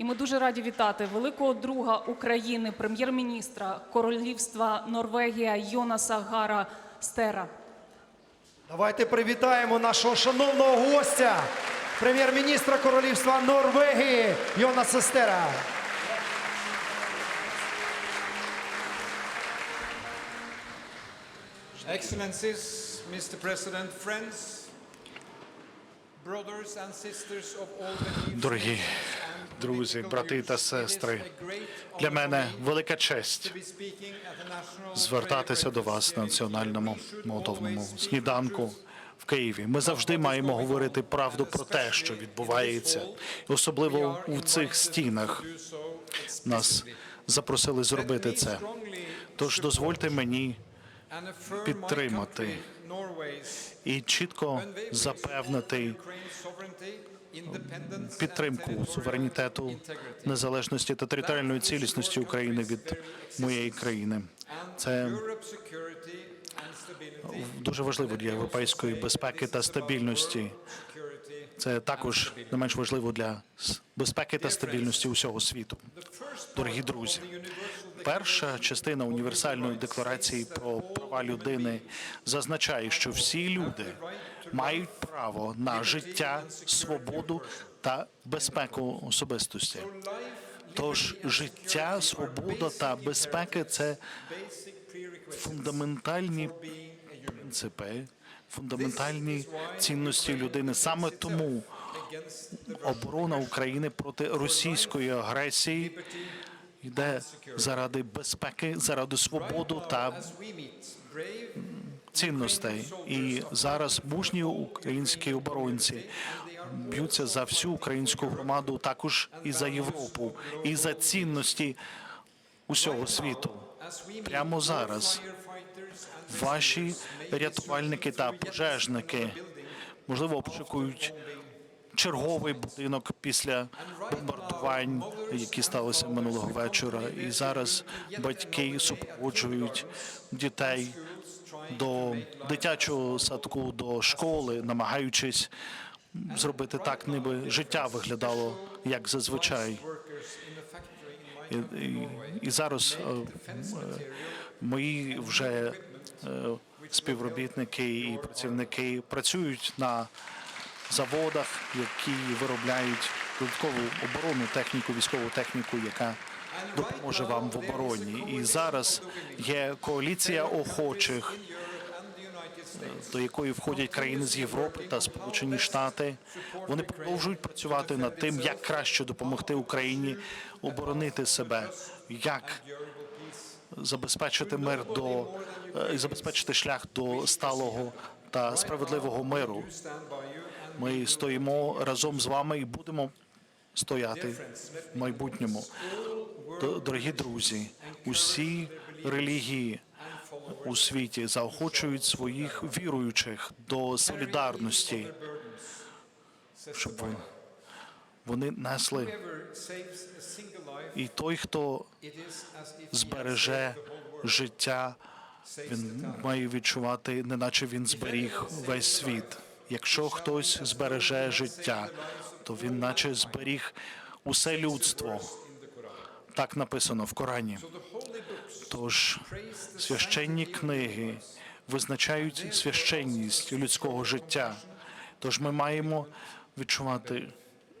І ми дуже раді вітати великого друга України, прем'єр-міністра Королівства Норвегія Йонаса Гара Стера. Давайте привітаємо нашого шановного гостя, прем'єр-міністра Королівства Норвегії Йона Сестера. Excellencies, Mr. President, friends, Дорогі друзі, брати та сестри, для мене велика честь звертатися до вас на національному молитовному сніданку в Києві. Ми завжди маємо говорити правду про те, що відбувається, особливо у цих стінах. Нас запросили зробити це. Тож дозвольте мені підтримати і чітко запевнити підтримку суверенітету, незалежності та територіальної цілісності України від моєї країни. Це дуже важливо для європейської безпеки та стабільності. Це також не менш важливо для безпеки та стабільності усього світу. Дорогі друзі, перша частина універсальної декларації про права людини зазначає, що всі люди мають право на життя, свободу та безпеку особистості. Тож життя, свобода та безпека це фундаментальні принципи, фундаментальні цінності людини. Саме тому оборона України проти російської агресії йде заради безпеки, заради свободи та цінностей. І зараз мужні українські оборонці б'ються за всю українську громаду, також і за Європу, і за цінності усього світу. Прямо зараз ваші рятувальники та пожежники можливо обшукують черговий будинок після бомбардувань, які сталися минулого вечора. І зараз батьки супроводжують дітей до дитячого садку, до школи, намагаючись зробити так, ніби життя виглядало як зазвичай. І, і, і зараз е, е, мої вже е, співробітники і працівники працюють на заводах, які виробляють додаткову оборонну техніку, військову техніку, яка допоможе вам в обороні. І зараз є коаліція охочих, до якої входять країни з Європи та Сполучені Штати. Вони продовжують працювати над тим, як краще допомогти Україні оборонити себе, як забезпечити мир до е, забезпечити шлях до сталого та справедливого миру. Ми стоїмо разом з вами і будемо стояти в майбутньому. Дорогі друзі, усі релігії у світі заохочують своїх віруючих до солідарності, щоб вони- несли. І той, хто збереже життя, він має відчувати, неначе він зберіг весь світ. Якщо хтось збереже життя, то він наче зберіг усе людство. Так написано в Корані. Тож священні книги визначають священність людського життя. Тож ми маємо відчувати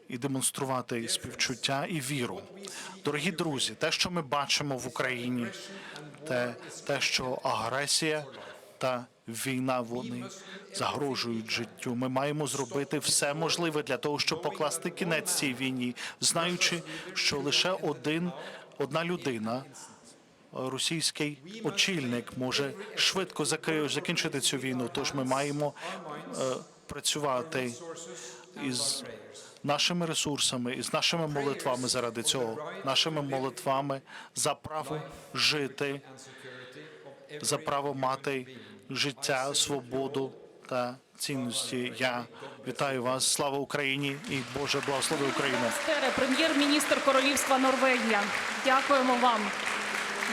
і демонструвати співчуття і віру. Дорогі друзі, те, що ми бачимо в Україні, те, те що агресія та війна вони загрожують життю. Ми маємо зробити все можливе для того, щоб покласти кінець цій війні, знаючи, що лише один одна людина. Російський очільник може швидко закінчити цю війну. Тож ми маємо е, працювати із нашими ресурсами, із нашими молитвами заради цього, нашими молитвами за право жити, за право мати життя, свободу та цінності. Я вітаю вас. Слава Україні і Боже благослови Україну. Прем'єр-міністр Королівства Норвегія. Дякуємо вам.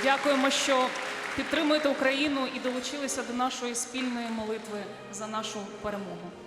Дякуємо, що підтримуєте Україну і долучилися до нашої спільної молитви за нашу перемогу.